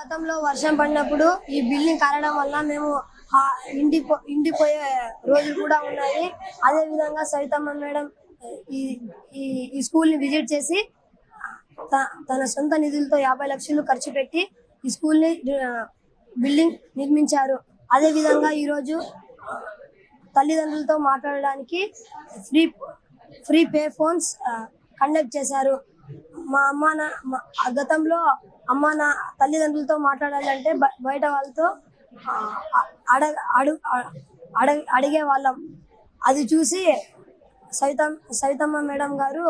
గతంలో వర్షం పడినప్పుడు ఈ బిల్డింగ్ కారడం వల్ల మేము ఇండి ఇండిపోయే రోజులు కూడా ఉన్నాయి. అదే విధంగా సరితమ్మ మేడం ఈ ఈ స్కూల్ని విజిట్ చేసి తన సొంత నిధులతో యాభై లక్షలు ఖర్చు పెట్టి ఈ స్కూల్ని బిల్డింగ్ నిర్మించారు. అదే విధంగా ఈరోజు తల్లిదండ్రులతో మాట్లాడడానికి free free pay phones conduct చేశారు. మా అమ్మ నా మా- గతంలో అమ్మ నా తల్లిదండ్రులతో మాట్లాడాలంటే బయట వాళ్ళతో అడగ అడుగు అడగ అడిగే వాళ్ళం. అది చూసి సైతం సవితమ్మ మేడం గారు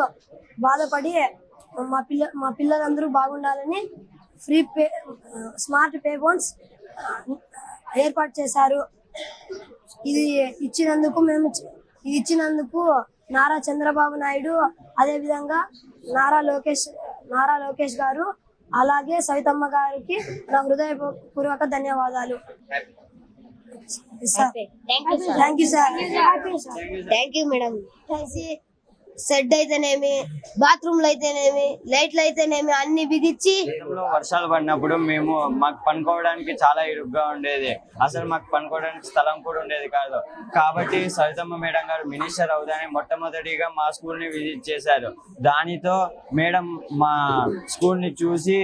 బాధపడి మా పిల్ల మా పిల్లలందరూ బాగుండాలని free pay smart pay phones ఏర్పాటు చేశారు. ఇది ఇచ్చినందుకు మేము ఇది ఇచ్చినందుకు నారా చంద్రబాబు నాయుడు అదేవిధంగా నారా లోకేష్ నారా లోకేష్ గారు అలాగే సవితమ్మ గారికి నా హృదయపూర్వక ధన్యవాదాలు. Sir thank you sir thank you madam shed అయితేనేమి బాత్రూమ్లు అయితేనేమి లైట్లు అయితేనేమి అన్ని బిగించి వర్షాలు పడినప్పుడు మేము మాకు పనుకోవడానికి చాలా ఇరుగ్గా ఉండేది. అసలు మాకు పనుకోవడానికి స్థలం కూడా ఉండేది కాదు. కాబట్టి సవితమ్మ మేడం గారు మినిస్టర్ అవుదాని మొట్టమొదటిగా మా స్కూల్ని విజిట్ చేశారు. దానితో మేడం మా స్కూల్ని చూసి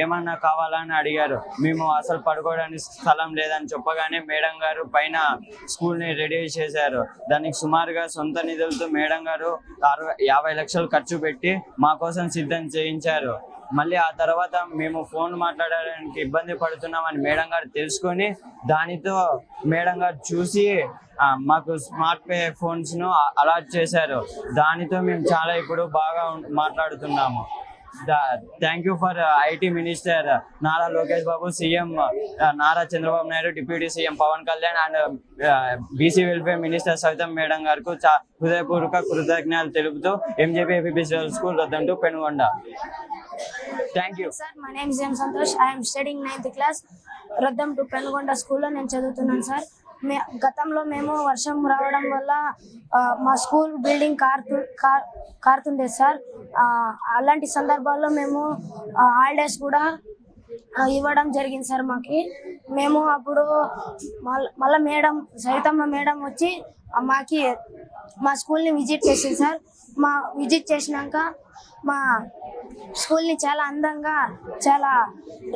ఏమన్నా కావాలని అడిగారు. మేము అసలు పడుకోవడానికి స్థలం లేదని చెప్పగానే మేడం గారు పైన స్కూల్ని రెడీ చేశారు. దానికి సుమారుగా సొంత నిధులతో మేడం గారు అరవై యాభై లక్షలు ఖర్చు పెట్టి మా కోసం సిద్ధం చేయించారు. మళ్ళీ ఆ తర్వాత మేము ఫోన్ మాట్లాడడానికి ఇబ్బంది పడుతున్నామని మేడం గారు తెలుసుకొని దానితో మేడం గారు చూసి మాకు స్మార్ట్ పే ఫోన్స్ను అలాట్ చేశారు. దానితో మేము చాలా ఇప్పుడు బాగా మాట్లాడుతున్నాము. Thank you for IT minister Nara Lokesh Babu CM uh, Nara Chandrababu Naidu deputy CM Pavan Kalyan and BC welfare minister Savitha madam గారికి చా- హృదయపూర్వక కృతజ్ఞతలు తెలుపుతూ MJP AP school వద్దంటూ Penugonda. Thank you sir my name Santosh I'm studying ninth class రద్దం to Penugonda స్కూల్లో నేను చదువుతున్నాను sir గతంలో మేము వర్షం రావడం వల్ల మా స్కూల్ బిల్డింగ్ కారుతు కార్ కారుతుండే సార్. అలాంటి సందర్భాల్లో మేము హాలిడేస్ కూడా ఇవ్వడం జరిగింది సార్ మాకి. మేము అప్పుడు మళ్ళీ మేడం సైతమ్మ మేడం వచ్చి మాకి మా స్కూల్ని విజిట్ చేసింది సార్. మా విజిట్ చేసినాక మా స్కూల్ని చాలా అందంగా చాలా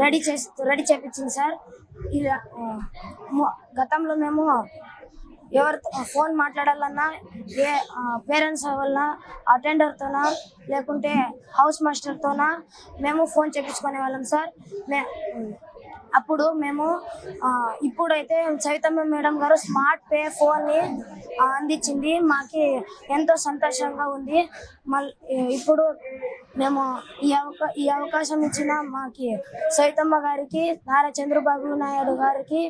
రెడీ చేసి రెడీ చేపించింది సార్. ఇలా గతంలో మేము ఎవరితో ఫోన్ మాట్లాడాలన్నా ఏ పేరెంట్స్ వల్ల అటెండర్తోనా లేకుంటే హౌస్ మాస్టర్తోనా మేము ఫోన్ చేయించుకునే వాళ్ళం సార్. మే అప్పుడు మేము ఇప్పుడైతే చైతన్య మేడం గారు స్మార్ట్ పే ఫోన్ని అందించింది. మాకి ఎంతో సంతోషంగా ఉంది. మళ్ళీ ఇప్పుడు మేము ఈ అవకా ఈ అవకాశం ఇచ్చిన మాకి సైతమ్మ గారికి నారా చంద్రబాబు నాయుడు గారికి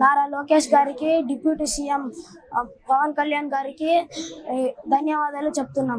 నారా లోకేష్ గారికి డిప్యూటీ సీఎం పవన్ కళ్యాణ్ గారికి ధన్యవాదాలు చెప్తున్నాం.